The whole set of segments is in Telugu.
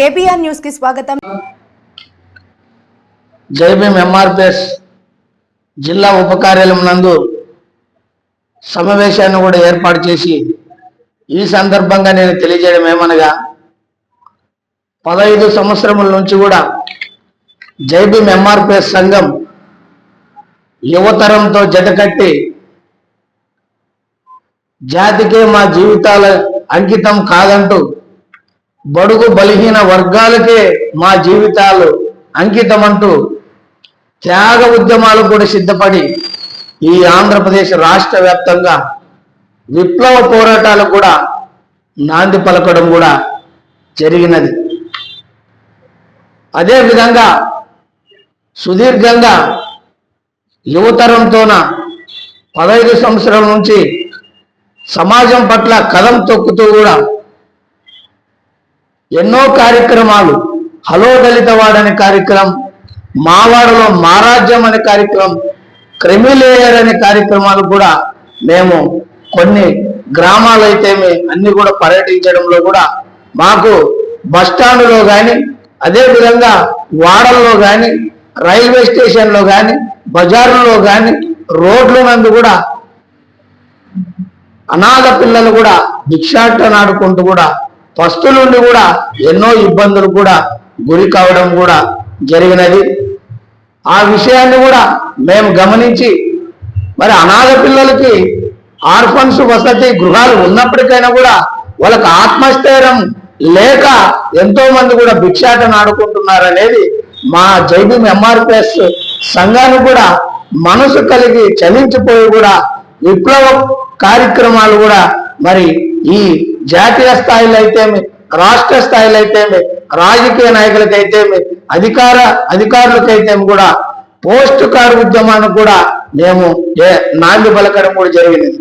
కేబిఆర్ న్యూస్కి స్వాగతం. జైభీం ఎంఆర్పిఎస్ జిల్లా ఉప కార్యాలయం నందు సమావేశాన్ని కూడా ఏర్పాటు చేసి ఈ సందర్భంగా నేను తెలియజేయడం ఏమనగా పదహైదు సంవత్సరముల నుంచి కూడా జైభీం ఎంఆర్పిఎస్ సంఘం యువతరంతో జతకట్టి జాతికే మా జీవితాల అంకితం కాదంటూ బడుగు బలహీన వర్గాలకే మా జీవితాలు అంకితమంటూ త్యాగ ఉద్యమాలు కూడా సిద్ధపడి ఈ ఆంధ్రప్రదేశ్ రాష్ట్ర వ్యాప్తంగా విప్లవ పోరాటాలు కూడా నాంది పలకడం కూడా జరిగినది. అదే విధంగా సుదీర్ఘంగా యువతరంతోన పదహైదు సంవత్సరాల నుంచి సమాజం పట్ల కథం తొక్కుతూ కూడా ఎన్నో కార్యక్రమాలు. హలో దళిత వాడని కార్యక్రమం మావాడలో మారాజ్యం అనే కార్యక్రమం క్రిమిలేయర్ అనే కార్యక్రమాలు కూడా మేము కొన్ని గ్రామాలు అయితేమి అన్ని కూడా పర్యటించడంలో కూడా మాకు బస్టాండ్లో కానీ అదేవిధంగా వాడల్లో కానీ రైల్వే స్టేషన్లో కానీ బజారులో కానీ రోడ్ల నందు కూడా అనాథ పిల్లలు కూడా భిక్షాటనాడుకుంటూ కూడా పస్తులుండి కూడా ఎన్నో ఇబ్బందులు కూడా గురి కావడం కూడా జరిగినది. ఆ విషయాన్ని కూడా మేము గమనించి మరి అనాథ పిల్లలకి ఆర్ఫన్స్ వసతి గృహాలు ఉన్నప్పటికైనా కూడా వాళ్ళకి ఆత్మస్థైర్యం లేక ఎంతో మంది కూడా భిక్షాటన ఆడుకుంటున్నారు అనేది మా జైబీం ఎంఆర్పిఎస్ సంఘాన్ని కూడా మనసు కలిగి చలించిపోయి కూడా విప్లవ కార్యక్రమాలు కూడా మరి ఈ జాతీయ స్థాయిలో అయితేమి రాష్ట్ర స్థాయిలో అయితేమి రాజకీయ నాయకులకైతేమి అధికార అధికారులకైతేమి కూడా పోస్ట్ కార్డు ఉద్యమానికి కూడా మేము ఏ- నాంది పలకడం కూడా జరిగినది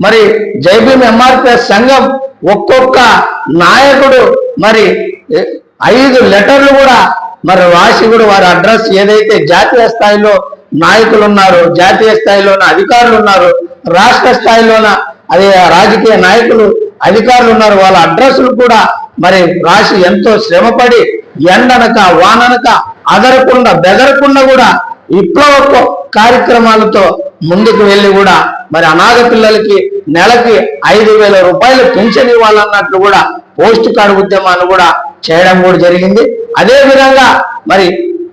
మరి జైభీం ఎంఆర్పిఎస్ సంఘం ఒక్కొక్క నాయకుడు మరి ఐదు లెటర్లు కూడా మరి రాసి కూడా వారి అడ్రస్ ఏదైతే జాతీయ స్థాయిలో నాయకులు ఉన్నారు జాతీయ స్థాయిలోన అధికారులు ఉన్నారు రాష్ట్ర స్థాయిలోన అదే రాజకీయ నాయకులు అధికారులు ఉన్నారు వాళ్ళ అడ్రస్లు కూడా మరి రాసి ఎంతో శ్రమపడి ఎండనక వాననక అదరకుండా బెదరకుండా కూడా విప్లవ కార్యక్రమాలతో ముందుకు వెళ్ళి కూడా మరి అనాథ పిల్లలకి నెలకి ఐదు వేల రూపాయలు పెన్షన్ ఇవ్వాలన్నట్లు కూడా పోస్ట్ కార్డు ఉద్యమాన్ని కూడా చేయడం కూడా జరిగింది. అదే విధంగా మరి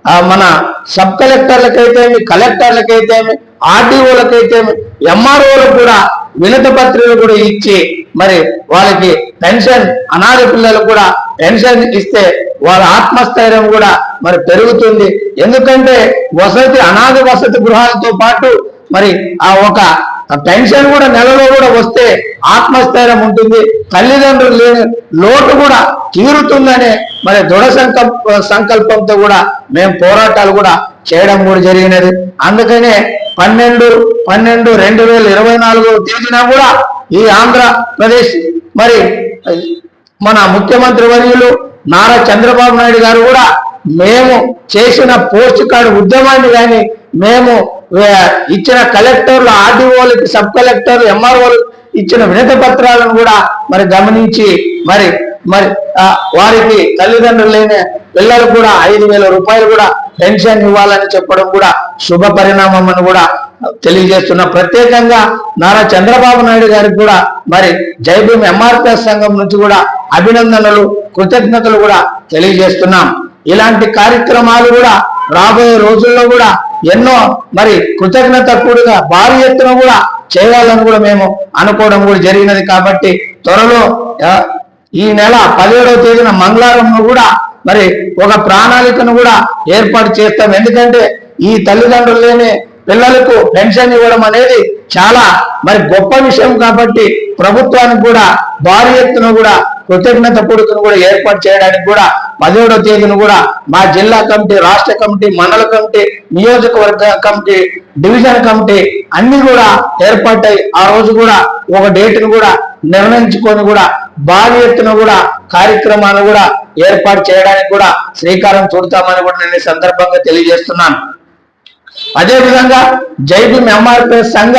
ఆ, మన సబ్ కలెక్టర్లకైతేమి కలెక్టర్లకైతేమి ఆర్డీఓలకైతేమి ఎంఆర్ఓలకు కూడా వినత పత్రికలు కూడా ఇచ్చి మరి వాళ్ళకి పెన్షన్ అనాథ పిల్లలు కూడా పెన్షన్ ఇస్తే వాళ్ళ ఆత్మస్థైర్యం కూడా మరి పెరుగుతుంది. ఎందుకంటే వసతి అనాథ వసతి గృహాలతో పాటు మరి ఆ ఒక పెన్షన్ కూడా నెలలో కూడా వస్తే ఆత్మస్థైర్యం ఉంటుంది. తల్లిదండ్రులు లేని లోటు కూడా తీరుతుందనే మరి దృఢ సంకల్ప సంకల్పంతో కూడా మేము పోరాటాలు కూడా చేయడం కూడా జరిగినది. అందుకనే పన్నెండు పన్నెండు రెండు వేల ఇరవై నాలుగో తేదీన కూడా ఈ ఆంధ్రప్రదేశ్ మరి మన ముఖ్యమంత్రి వర్యులు నారా చంద్రబాబు నాయుడు గారు కూడా మేము చేసిన పోస్ట్ కార్డు ఉద్యమాన్ని కానీ మేము ఇచ్చిన కలెక్టర్లు ఆర్డీఓలకి సబ్ కలెక్టర్లు ఎంఆర్ఓలు ఇచ్చిన వినతి పత్రాలను కూడా మరి గమనించి మరి మరి ఆ, వారికి తల్లిదండ్రులు లేని పిల్లలకు కూడా ఐదు వేల రూపాయలు కూడా పెన్షన్ ఇవ్వాలని చెప్పడం కూడా శుభ పరిణామం అని కూడా తెలియజేస్తున్న. ప్రత్యేకంగా నారా చంద్రబాబు నాయుడు గారికి కూడా మరి జైభీం ఎంఆర్పిఎస్ సంఘం నుంచి కూడా అభినందనలు కృతజ్ఞతలు కూడా తెలియజేస్తున్నాం. ఇలాంటి కార్యక్రమాలు కూడా రాబోయే రోజుల్లో కూడా ఎన్నో మరి కృతజ్ఞత కూడిన భారీ ఎత్తున కూడా చేయాలని కూడా మేము అనుకోవడం కూడా జరిగినది కాబట్టి త్వరలో ఈ నెల పదిహేడవ తేదీన మంగళవారం కూడా మరి ఒక ప్రణాళికను కూడా ఏర్పాటు చేస్తాం. ఎందుకంటే ఈ తల్లిదండ్రులు లేని పిల్లలకు పెన్షన్ ఇవ్వడం అనేది చాలా మరి గొప్ప విషయం కాబట్టి ప్రభుత్వానికి కూడా భారీ ఎత్తున కూడా కృతజ్ఞత పూర్వకను కూడా ఏర్పాటు చేయడానికి కూడా పదిహేడో తేదీన కూడా మా జిల్లా కమిటీ రాష్ట్ర కమిటీ మండల కమిటీ నియోజకవర్గ కమిటీ డివిజన్ కమిటీ అన్ని కూడా ఏర్పాటై ఆ రోజు కూడా ఒక డేట్ను కూడా నిర్ణయించుకొని కూడా భారీ ఎత్తున కూడా కార్యక్రమాలు కూడా ఏర్పాటు చేయడానికి కూడా శ్రీకారం చుడతామని కూడా నేను సందర్భంగా తెలియజేస్తున్నాను. అదేవిధంగా విధంగా జైబీం ఎంఆర్పిఎస్ సంఘ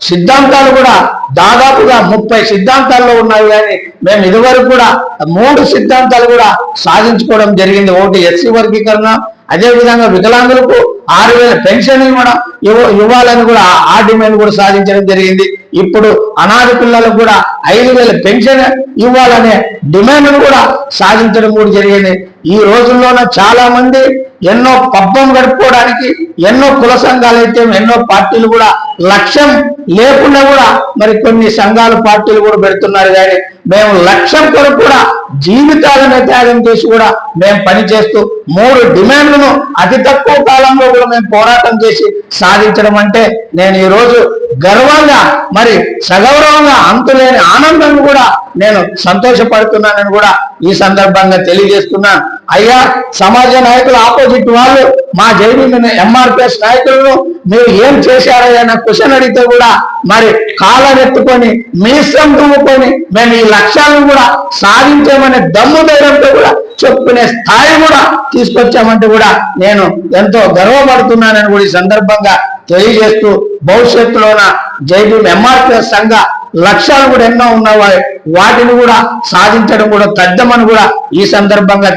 సిద్ధాంతాలు కూడా దాదాపుగా ముప్పై సిద్ధాంతాల్లో ఉన్నాయి కానీ మేము ఇదివరకు కూడా మూడు సిద్ధాంతాలు కూడా సాధించుకోవడం జరిగింది. ఒకటి ఎస్సీ వర్గీకరణ అదే విధంగా వికలాంగులకు ఆరు వేల పెన్షన్ ఇవ్వడం ఇవ్వ ఇవ్వాలని కూడా ఆ- ఆ డిమాండ్ కూడా సాధించడం జరిగింది. ఇప్పుడు అనాథ పిల్లలకు కూడా ఐదు వేల పెన్షన్ ఇవ్వాలనే డిమాండ్ కూడా సాధించడం కూడా జరిగింది. ఈ రోజుల్లోన చాలా మంది ఎన్నో పబ్బం గడుపుకోవడానికి ఎన్నో కుల సంఘాలు అయితే ఎన్నో పార్టీలు కూడా లక్ష్యం లేకుండా కూడా మరి కొన్ని సంఘాలు పార్టీలు కూడా పెడుతున్నారు కానీ మేము లక్ష్యం కొరకు కూడా జీవితాలను త్యాగం చేసి కూడా మేము పనిచేస్తూ మూడు డిమాండ్లను అతి తక్కువ కాలంలో మేము పోరాటం చేసి సాధించడం అంటే నేను ఈ రోజు గర్వంగా మరి సగౌరవంగా అంతులేని ఆనందం కూడా నేను సంతోషపడుతున్నానని కూడా ఈ సందర్భంగా తెలియజేస్తున్నాను. అయ్యా సమాజ నాయకులు ఆపోజిట్ వాళ్ళు మా జైలు ఎంఆర్పిఎస్ నాయకులను మీరు ఏం చేశారయ్యా క్వశ్చన్ అడిగితే కూడా మరి కాలనెత్తుకొని మీసం తుమ్ముకొని మేము ఈ లక్ష్యాలను కూడా సాధించామనే దమ్ము ధైర్యంతో కూడా చెప్పుకునే స్థాయి కూడా తీసుకొచ్చామంటే కూడా నేను ఎంతో గర్వపడుతున్నానని కూడా ఈ సందర్భంగా తెలియజేస్తూ భవిష్యత్తులోన జైబీం ఎంఆర్పిఎస్ సంఘ లక్ష్యాలు కూడా ఎన్నో ఉన్నాయి వాటిని కూడా సాధించడం కూడా తద్దమని కూడా ఈ సందర్భంగా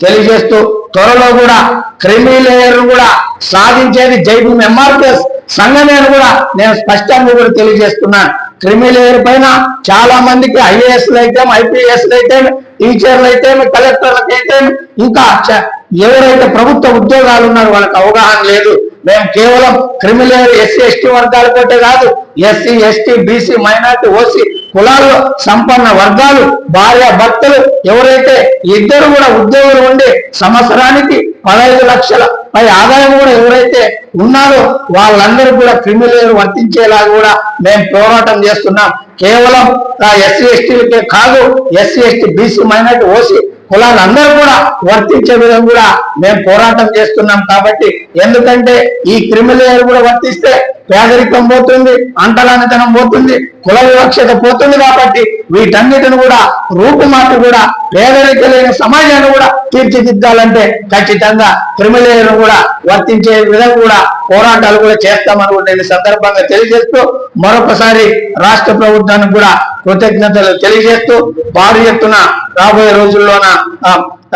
తెలియజేస్తూ త్వరలో కూడా క్రిమి లేయర్ కూడా సాధించేది జైబీం ఎంఆర్పిఎస్ సంఘమే అని కూడా నేను స్పష్టంగా కూడా తెలియజేస్తున్నాను. క్రిమి లేయర్ పైన చాలా మందికి ఐఏఎస్లు అయితే ఐపీఎస్లు అయితే టీచర్లు అయితే కలెక్టర్లకు అయితే ఇంకా చ- ఎవరైతే ప్రభుత్వ ఉద్యోగాలు ఉన్నారో వాళ్ళకి అవగాహన లేదు. మేము కేవలం క్రిమినల్ ఎస్సీ ఎస్టీ వర్గాలతోటే కాదు SC ST BC minority OC కులాలు సంపన్న వర్గాలు భార్య భర్తలు ఎవరైతే ఇద్దరు కూడా ఉద్యోగులు ఉండి సంవత్సరానికి పదహైదు లక్షల పై ఆదాయం కూడా ఎవరైతే ఉన్నారో వాళ్ళందరూ కూడా క్రిమినల్ వర్తించేలా కూడా మేము పోరాటం చేస్తున్నాం. కేవలం ఎస్సీ ఎస్టీలకే కాదు SC ST BC minority OC కులాలందరూ కూడా వర్తించే విధంగా కూడా మేము పోరాటం చేస్తున్నాం కాబట్టి ఎందుకంటే ఈ క్రిమినల్ కూడా వర్తిస్తే పేదరికం పోతుంది అంటరానితనం పోతుంది కుల వివక్షత పోతుంది కాబట్టి వీటన్నిటిని కూడా రూపుమాటి కూడా పేదరిక లేని సమాజాన్ని కూడా తీర్చిదిద్దాలంటే ఖచ్చితంగా క్రిమినల్ కూడా వర్తించే విధంగా కూడా పోరాటాలు కూడా చేస్తామని కూడా నేను సందర్భంగా తెలియజేస్తూ మరొకసారి రాష్ట్ర ప్రభుత్వానికి కూడా కృతజ్ఞతలు తెలియజేస్తూ భారీ ఎత్తున రాబోయే రోజుల్లోన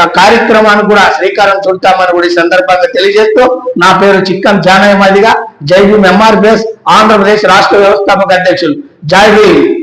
కార్యక్రమానికి కూడా శ్రీకారం చుడతామని కూడా ఈ సందర్భంగా తెలియజేస్తూ నా పేరు చిక్కం జానయ్య మాదిగా. జై భీమ్ ఎంఆర్బిఎస్ ఆంధ్రప్రదేశ్ రాష్ట్ర వ్యవస్థాపక అధ్యక్షులు. జై భీమ్.